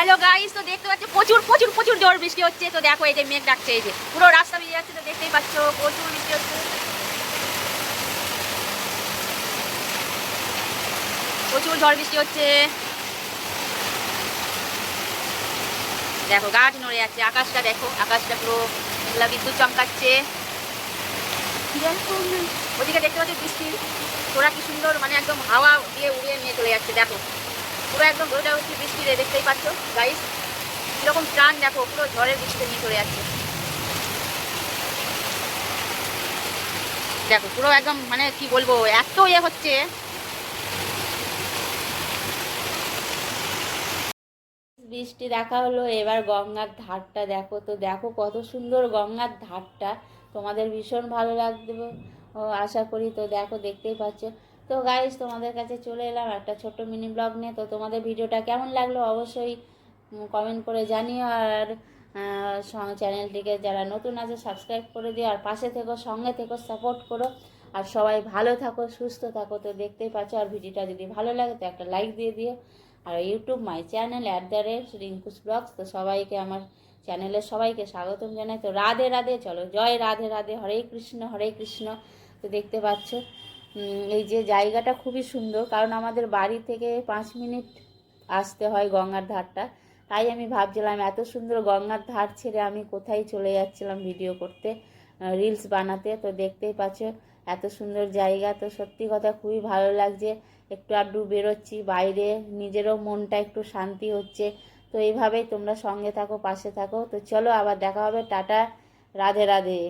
Hello guys তো দেখতে পাচ্ছ, প্রচুর প্রচুর প্রচুর জোর বৃষ্টি হচ্ছে। তো দেখো, এই যে মেঘ ডাকছে, এই যে পুরো রাস্তা বেরিয়ে যাচ্ছে, তো দেখতেই পাচ্ছ, প্রচুর বৃষ্টি হচ্ছে। প্রচুর ঝড় বৃষ্টি হচ্ছে। দেখো, গাছ নড়ে যাচ্ছে আকাশটা দেখো, আকাশটা পুরো বিদ্যুৎ চমকাচ্ছে। ওদিকে দেখতে পাচ্ছি বৃষ্টি তোরা কি সুন্দর মানে একদম হাওয়া দিয়ে উড়িয়ে নিয়ে চলে যাচ্ছে, দেখো। পুরো একদম রোজা হচ্ছে বৃষ্টি রে দেখতেই পাচ্ছ। গাইস কীরকম প্রাণ দেখো, পুরো ঝড়ের বৃষ্টিতে নিয়ে চলে যাচ্ছে। দেখো, পুরো একদম মানে কি বলব, এত ইয়ে হচ্ছে। বৃষ্টি দেখা হলো, এবার গঙ্গার ধারটা দেখো। তো দেখো কত সুন্দর গঙ্গার ধারটা। তোমাদের ভীষণ ভালো লাগবে আশা করি। তো দেখো, দেখতেই পাচ্ছ। তো গাইজ তোমাদের কাছে চলে এলাম একটা ছোট্ট মিনি ব্লগ নিয়ে। তো তোমাদের ভিডিওটা কেমন লাগল অবশ্যই কমেন্ট করে জানিও। আর চ্যানেলটিকে যারা নতুন আছে সাবস্ক্রাইব করে দিও। আর পাশে থেকো, সঙ্গে থেকো সাপোর্ট করো। আর সবাই ভালো থাকো, সুস্থ থাকো। তো দেখতেই পাচ্ছ, আর ভিডিওটা যদি ভালো লাগে, তো একটা লাইক দিয়ে দিও। আর YouTube my channel at the rate Rinku's blogs তো সবাইকে, আমার চ্যানেলের সবাইকে স্বাগতম জানাই। তো রাধে রাধে, চলো, জয় রাধে রাধে, হরে কৃষ্ণ হরে কৃষ্ণ। তো দেখতে পাচ্ছ এই যে জায়গাটা খুবই সুন্দর, কারণ আমাদের বাড়ি থেকে পাঁচ মিনিট আসতে হয় গঙ্গার ধারটা। তাই আমি ভাবছিলাম, এত সুন্দর গঙ্গার ধার ছেড়ে আমি কোথায় চলে যাচ্ছিলাম ভিডিও করতে রিলস বানাতে। তো দেখতেই পাচ্ছ, এত সুন্দর জায়গা। তো সত্যি কথা খুবই ভালো লাগছে, একটু আড্ডু বেরোচ্ছি, বাইরে নিজেরও মনটা একটু শান্তি হচ্ছে। তো এইভাবেই তোমরা সঙ্গে থাকো, পাশে থাকো। তো চলো আবার দেখা হবে, টাটা, রাধে রাধে।